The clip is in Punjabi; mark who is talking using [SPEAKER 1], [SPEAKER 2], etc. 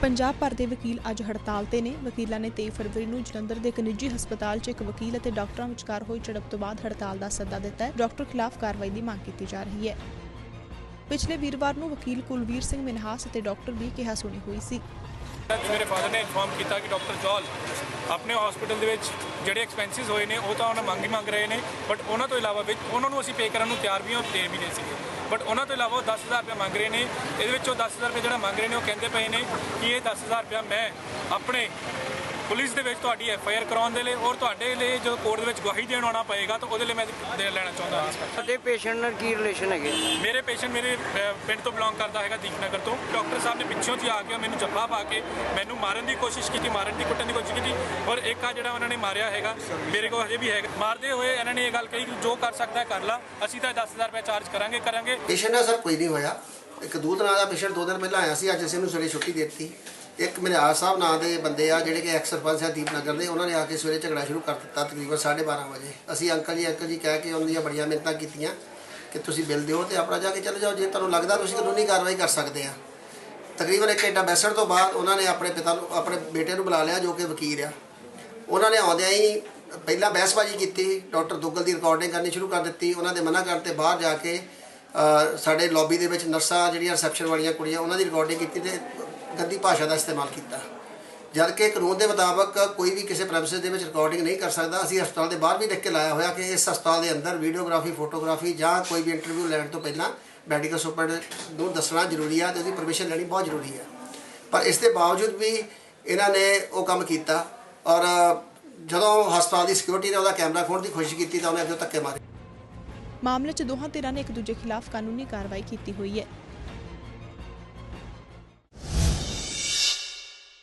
[SPEAKER 1] ਪੰਜਾਬ ਭਰ ਦੇ ਵਕੀਲ ਅੱਜ ਹੜਤਾਲ ਤੇ ਨੇ। ਵਕੀਲਾਂ ਨੇ 23 ਫਰਵਰੀ ਨੂੰ ਜਲੰਧਰ ਦੇ ਇੱਕ ਨਿੱਜੀ ਹਸਪਤਾਲ 'ਚ ਇੱਕ ਵਕੀਲ ਅਤੇ ਡਾਕਟਰਾਂ ਵਿਚਕਾਰ ਹੋਈ ਝੜਪ ਤੋਂ ਬਾਅਦ ਹੜਤਾਲ ਦਾ ਸੱਦਾ ਦਿੱਤਾ ਹੈ। ਡਾਕਟਰ ਖਿਲਾਫ ਕਾਰਵਾਈ ਦੀ ਮੰਗ ਕੀਤੀ ਜਾ ਰਹੀ ਹੈ। ਪਿਛਲੇ ਵੀਰਵਾਰ ਨੂੰ ਵਕੀਲ ਕੁਲਵੀਰ ਸਿੰਘ ਮਿਨਹਾਸ ਅਤੇ ਡਾਕਟਰ ਵੀ ਕਿਹਾ ਸੁਣੀ ਹੋਈ ਸੀ।
[SPEAKER 2] ਮੇਰੇ ਫਾਦਰ ਨੇ ਇਨਫੋਰਮ ਕੀਤਾ ਕਿ ਡਾਕਟਰ ਜੌਲ ਆਪਣੇ ਹਸਪੀਟਲ ਦੇ ਵਿੱਚ ਜਿਹੜੇ ਐਕਸਪੈਂਸਿਸ ਹੋਏ ਨੇ, ਉਹ ਤਾਂ ਉਹਨਾਂ ਮੰਗ ਹੀ ਮੰਗ ਰਹੇ ਨੇ ਬਟ ਉਹਨਾਂ ਤੋਂ ਇਲਾਵਾ ਵਿੱਚ ਉਹਨਾਂ ਨੂੰ ਅਸੀਂ ਪੇ ਕਰਨ ਨੂੰ ਤਿਆਰ ਵੀ ਹਾਂ ਦੇ ਵੀ ਨਹੀਂ ਸੀਗੇ। ਬਟ ਉਹਨਾਂ ਤੋਂ ਇਲਾਵਾ ਉਹ 10000 ਰੁਪਏ ਮੰਗ ਰਹੇ ਨੇ। ਇਹਦੇ ਵਿੱਚ ਉਹ 10000 ਰੁਪਏ ਜਿਹੜਾ ਮੰਗ ਰਹੇ ਨੇ ਉਹ ਕਹਿੰਦੇ ਪਏ ਨੇ ਕਿ ਇਹ 10000 ਰੁਪਏ ਮੈਂ ਆਪਣੇ ਪੁਲਿਸ ਦੇ ਵਿੱਚ ਤੁਹਾਡੀ ਐਫ ਆਈ ਆਰ ਕਰਾਉਣ ਦੇ ਲਈ ਔਰ ਤੁਹਾਡੇ ਲਈ ਜੋ ਕੋਰਟ ਦੇ ਵਿੱਚ ਗਵਾਹੀ ਦੇਣ ਆਉਣਾ ਪਏਗਾ ਤਾਂ ਉਹਦੇ ਲਈ ਮੈਂ ਦੇ ਲੈਣਾ ਚਾਹੁੰਦਾ ਹਾਂ।
[SPEAKER 3] ਸਾਡੇ ਪੇਸ਼ੈਂਟ ਨਾਲ ਕੀ ਰਿਲੇਸ਼ਨ ਹੈਗੇ?
[SPEAKER 2] ਮੇਰੇ ਪੇਸ਼ੈਂਟ ਮੇਰੇ ਪਿੰਡ ਤੋਂ ਬਿਲੋਂਗ ਕਰਦਾ ਹੈਗਾ ਦੀਪਨਗਰ ਤੋਂ। ਡਾਕਟਰ ਸਾਹਿਬ ਨੇ ਪਿੱਛੋਂ ਜੀ ਆ ਕੇ ਮੈਨੂੰ ਜੱਫਾ ਪਾ ਕੇ ਮੈਨੂੰ ਮਾਰਨ ਦੀ ਕੋਸ਼ਿਸ਼ ਕੀਤੀ ਮਾਰਨ ਦੀ ਕੁੱਟਣ ਦੀ ਕੋਸ਼ਿਸ਼ ਕੀਤੀ। ਔਰ ਇੱਕ ਆ ਜਿਹੜਾ ਉਹਨਾਂ ਨੇ ਮਾਰਿਆ ਹੈਗਾ ਮੇਰੇ ਕੋਲ ਹਜੇ ਵੀ ਹੈਗਾ। ਮਾਰਦੇ ਹੋਏ ਇਹਨਾਂ ਨੇ ਇਹ ਗੱਲ ਕਹੀ ਕਿ ਜੋ ਕਰ ਸਕਦਾ ਹੈ ਕਰ ਲਾ ਅਸੀਂ ਤਾਂ 10000 ਰੁਪਏ ਚਾਰਜ ਕਰਾਂਗੇ ਕਰਾਂਗੇ।
[SPEAKER 4] ਪੇਸ਼ੈਂਟ ਨਾਲ ਸਰ ਕੋਈ ਨਹੀਂ ਹੋਇਆ। ਇੱਕ ਦੂਤ ਨਾਂ ਦਾ ਪੇਸ਼ੈਂਟ ਦੋ ਦਿਨ ਪਹਿਲਾਂ ਆਇਆ ਸੀ, ਅੱਜ ਅਸੀਂ ਉਹਨੂੰ ਸਵੇਰੇ ਛੁੱਟੀ ਦੇ ਦਿੱਤੀ। ਇੱਕ ਮੇਰੇ ਸਾਹਿਬ ਨਾਂ ਦੇ ਬੰਦੇ ਆ, ਜਿਹੜੇ ਕਿ ਐਕਸ ਸਰਪੰਚ ਆ ਦੀਪਨਗਰ ਦੇ, ਉਹਨਾਂ ਨੇ ਆ ਕੇ ਸਵੇਰੇ ਝਗੜਾ ਸ਼ੁਰੂ ਕਰ ਦਿੱਤਾ ਤਕਰੀਬਨ 12:30 ਵਜੇ। ਅਸੀਂ ਅੰਕਲ ਜੀ ਅੰਕਲ ਜੀ ਕਹਿ ਕੇ ਉਹਨਾਂ ਦੀਆਂ ਬੜੀਆਂ ਮਿਹਨਤਾਂ ਕੀਤੀਆਂ ਕਿ ਤੁਸੀਂ ਬਿੱਲ ਦਿਓ ਤੇ ਆਪਣਾ ਜਾ ਕੇ ਚਲੇ ਜਾਓ। ਜੇ ਤੁਹਾਨੂੰ ਲੱਗਦਾ ਤੁਸੀਂ ਕਾਨੂੰਨੀ ਕਾਰਵਾਈ ਕਰ ਸਕਦੇ ਆ। ਤਕਰੀਬਨ ਇੱਕ ਘੰਟਾ ਬੈਸਣ ਤੋਂ ਬਾਅਦ ਉਹਨਾਂ ਨੇ ਆਪਣੇ ਪਿਤਾ ਨੂੰ, ਆਪਣੇ ਬੇਟੇ ਨੂੰ ਬੁਲਾ ਲਿਆ, ਜੋ ਕਿ ਵਕੀਲ ਆ। ਉਹਨਾਂ ਨੇ ਆਉਂਦਿਆਂ ਹੀ ਪਹਿਲਾਂ ਬਹਿਸਬਾਜ਼ੀ ਕੀਤੀ, ਡਾਕਟਰ ਦੁੱਗਲ ਦੀ ਰਿਕਾਰਡਿੰਗ ਕਰਨੀ ਸ਼ੁਰੂ ਕਰ ਦਿੱਤੀ, ਉਹਨਾਂ ਦੇ ਮਨਾ ਕਰਨ ਤੇ ਬਾਹਰ ਜਾ ਕੇ ਸਾਡੇ ਲੌਬੀ ਦੇ ਵਿੱਚ ਨਰਸਾਂ ਜਿਹੜੀਆਂ ਰਿਸੈਪਸ਼ਨ ਵਾਲੀਆਂ ਕੁੜੀਆਂ, ਉਹਨਾਂ ਦੀ ਰਿਕਾਰਡਿੰਗ ਕੀਤੀ ਤੇ ਗੰਦੀ ਭਾਸ਼ਾ ਦਾ ਇਸਤੇਮਾਲ ਕੀਤਾ। ਜਦ ਕਿ ਕਾਨੂੰਨ ਦੇ ਮੁਤਾਬਕ ਕੋਈ ਵੀ ਕਿਸੇ ਪ੍ਰੈਮਿਸਿਸ ਦੇ ਵਿੱਚ ਰਿਕਾਰਡਿੰਗ ਨਹੀਂ ਕਰ ਸਕਦਾ, ਅਸੀਂ ਹਸਪਤਾਲ ਦੇ ਬਾਹਰ ਵੀ ਲਿਖ ਕੇ ਲਾਇਆ ਹੋਇਆ ਕਿ ਇਸ ਹਸਪਤਾਲ ਦੇ ਅੰਦਰ ਵੀਡੀਓਗ੍ਰਾਫੀ ਫੋਟੋਗ੍ਰਾਫੀ ਜਾਂ ਕੋਈ ਵੀ ਇੰਟਰਵਿਊ ਲੈਣ ਤੋਂ ਪਹਿਲਾਂ ਮੈਡੀਕਲ ਸੁਪਰਡ ਨੂੰ ਦੱਸਣਾ ਜ਼ਰੂਰੀ ਆ ਤੇ ਉਹਦੀ ਪਰਮਿਸ਼ਨ ਲੈਣੀ ਬਹੁਤ ਜ਼ਰੂਰੀ ਆ। ਪਰ ਇਸ ਦੇ ਬਾਵਜੂਦ ਵੀ ਇਹਨਾਂ ਨੇ ਉਹ ਕੰਮ ਕੀਤਾ ਔਰ ਜਦੋਂ ਹਸਪਤਾਲ ਦੀ ਸਿਕਿਉਰਿਟੀ ਨੇ ਉਹਦਾ ਕੈਮਰਾ ਖੋਲ੍ਹਣ ਦੀ ਕੋਸ਼ਿਸ਼ ਕੀਤੀ ਤਾਂ ਉਹਨੇ ਅੱਗੇ ਧੱਕੇ ਮਾਰੇ।
[SPEAKER 1] ਮਾਮਲੇ 'ਚ ਦੋਹਾਂ ਧਿਰਾਂ ਨੇ ਇੱਕ ਦੂਜੇ ਖਿਲਾਫ ਕਾਨੂੰਨੀ ਕਾਰਵਾਈ ਕੀਤੀ ਹੋਈ ਹੈ।